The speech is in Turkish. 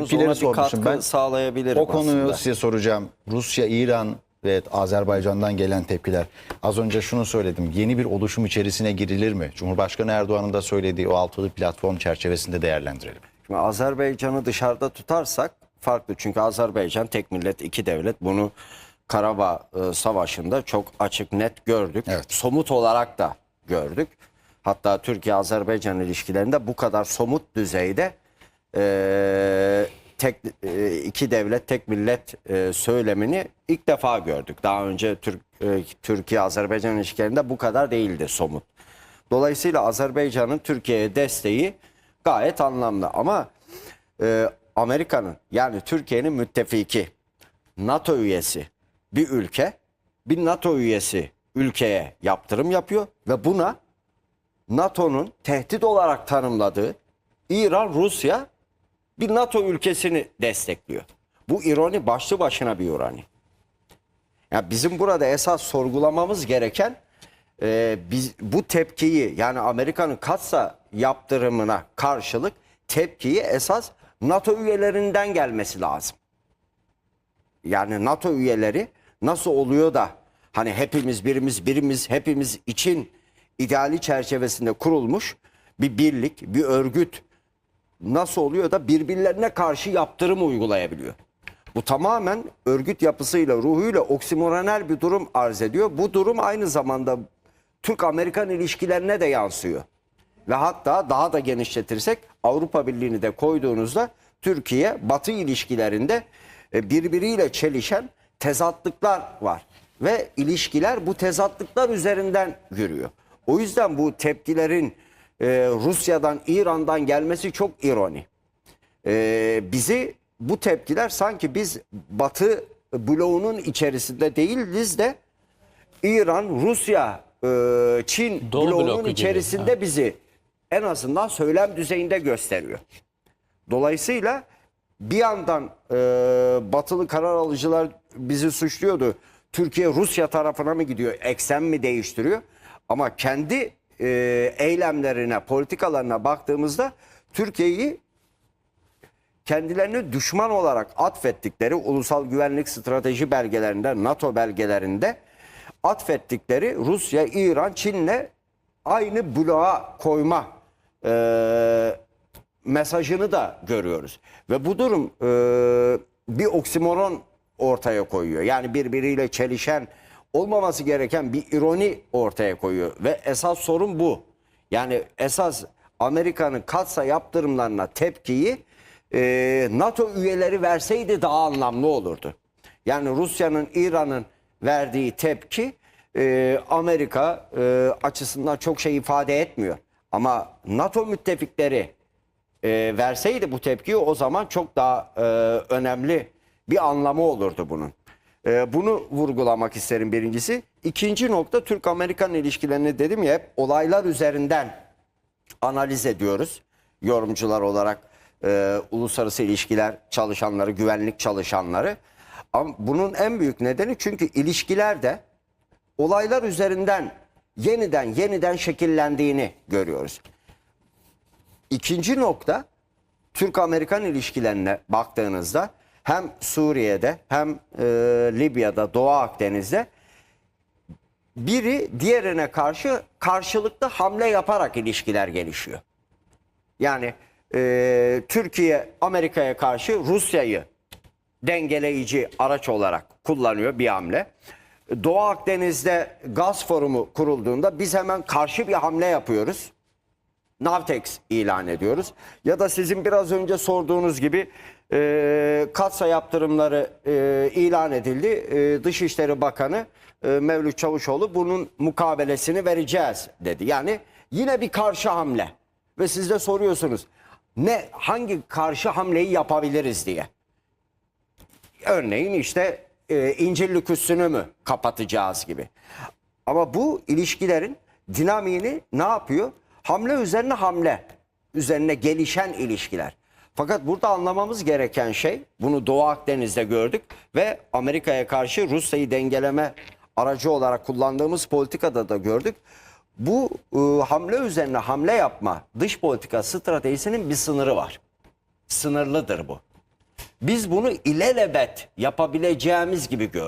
Tepkileri sormuşum katkı ben. sağlayabilirim O konuyu aslında. size soracağım. Rusya, İran ve Azerbaycan'dan gelen tepkiler. Az önce şunu söyledim. Yeni bir oluşum içerisine girilir mi? Cumhurbaşkanı Erdoğan'ın da söylediği o altılı platform çerçevesinde değerlendirelim. Şimdi Azerbaycan'ı dışarıda tutarsak farklı. Çünkü Azerbaycan tek millet iki devlet. Bunu Karabağ e, Savaşı'nda çok açık net gördük. Evet. Somut olarak da gördük. Hatta Türkiye-Azerbaycan ilişkilerinde bu kadar somut düzeyde e, tek e, iki devlet tek millet e, söylemini ilk defa gördük. Daha önce Türk e, Türkiye-Azerbaycan ilişkilerinde bu kadar değildi somut. Dolayısıyla Azerbaycan'ın Türkiye'ye desteği gayet anlamlı ama e, Amerika'nın yani Türkiye'nin müttefiki NATO üyesi bir ülke bir NATO üyesi ülkeye yaptırım yapıyor ve buna NATO'nun tehdit olarak tanımladığı İran, Rusya bir NATO ülkesini destekliyor. Bu ironi başlı başına bir ironi. Ya bizim burada esas sorgulamamız gereken e, biz bu tepkiyi yani Amerika'nın katsa yaptırımına karşılık tepkiyi esas NATO üyelerinden gelmesi lazım. Yani NATO üyeleri nasıl oluyor da hani hepimiz birimiz birimiz hepimiz için ideali çerçevesinde kurulmuş bir birlik, bir örgüt nasıl oluyor da birbirlerine karşı yaptırım uygulayabiliyor. Bu tamamen örgüt yapısıyla, ruhuyla oksimoronel bir durum arz ediyor. Bu durum aynı zamanda Türk-Amerikan ilişkilerine de yansıyor. Ve hatta daha da genişletirsek Avrupa Birliği'ni de koyduğunuzda Türkiye-Batı ilişkilerinde e, birbiriyle çelişen tezatlıklar var. Ve ilişkiler bu tezatlıklar üzerinden yürüyor. O yüzden bu tepkilerin e, Rusya'dan, İran'dan gelmesi çok ironi. Ee, bizi bu tepkiler sanki biz Batı bloğunun içerisinde değiliz de İran, Rusya, e, Çin Doğu bloku bloğunun gibi, içerisinde bizi en azından söylem düzeyinde gösteriyor. Dolayısıyla bir yandan e, batılı karar alıcılar bizi suçluyordu. Türkiye Rusya tarafına mı gidiyor, eksen mi değiştiriyor? Ama kendi e, eylemlerine, politikalarına baktığımızda Türkiye'yi kendilerini düşman olarak atfettikleri ulusal güvenlik strateji belgelerinde, NATO belgelerinde atfettikleri Rusya, İran, Çin'le aynı bloğa koyma e, mesajını da görüyoruz. Ve bu durum e, bir oksimoron ortaya koyuyor. Yani birbiriyle çelişen olmaması gereken bir ironi ortaya koyuyor. Ve esas sorun bu. Yani esas Amerika'nın katsa yaptırımlarına tepkiyi e, NATO üyeleri verseydi daha anlamlı olurdu. Yani Rusya'nın, İran'ın verdiği tepki e, Amerika e, açısından çok şey ifade etmiyor. Ama NATO müttefikleri e, verseydi bu tepkiyi o zaman çok daha e, önemli bir anlamı olurdu bunun. E, bunu vurgulamak isterim birincisi. İkinci nokta Türk-Amerikan ilişkilerini dedim ya hep olaylar üzerinden analiz ediyoruz. Yorumcular olarak e, uluslararası ilişkiler çalışanları, güvenlik çalışanları. Ama bunun en büyük nedeni çünkü ilişkilerde olaylar üzerinden yeniden yeniden şekillendiğini görüyoruz. İkinci nokta Türk-Amerikan ilişkilerine baktığınızda hem Suriye'de hem e, Libya'da, Doğu Akdeniz'de biri diğerine karşı karşılıklı hamle yaparak ilişkiler gelişiyor. Yani e, Türkiye Amerika'ya karşı Rusya'yı dengeleyici araç olarak kullanıyor bir hamle. Doğu Akdeniz'de gaz forumu kurulduğunda biz hemen karşı bir hamle yapıyoruz. Navtex ilan ediyoruz. Ya da sizin biraz önce sorduğunuz gibi e, katsa yaptırımları e, ilan edildi. E, Dışişleri Bakanı e, Mevlüt Çavuşoğlu bunun mukabelesini vereceğiz dedi. Yani yine bir karşı hamle. Ve siz de soruyorsunuz ne hangi karşı hamleyi yapabiliriz diye. Örneğin işte e, İncirlik üssünü mü kapatacağız gibi. Ama bu ilişkilerin dinamiğini ne yapıyor? Hamle üzerine hamle, üzerine gelişen ilişkiler. Fakat burada anlamamız gereken şey, bunu Doğu Akdeniz'de gördük ve Amerika'ya karşı Rusya'yı dengeleme aracı olarak kullandığımız politikada da gördük. Bu e, hamle üzerine hamle yapma dış politika stratejisinin bir sınırı var. Sınırlıdır bu. Biz bunu ilelebet yapabileceğimiz gibi gördük.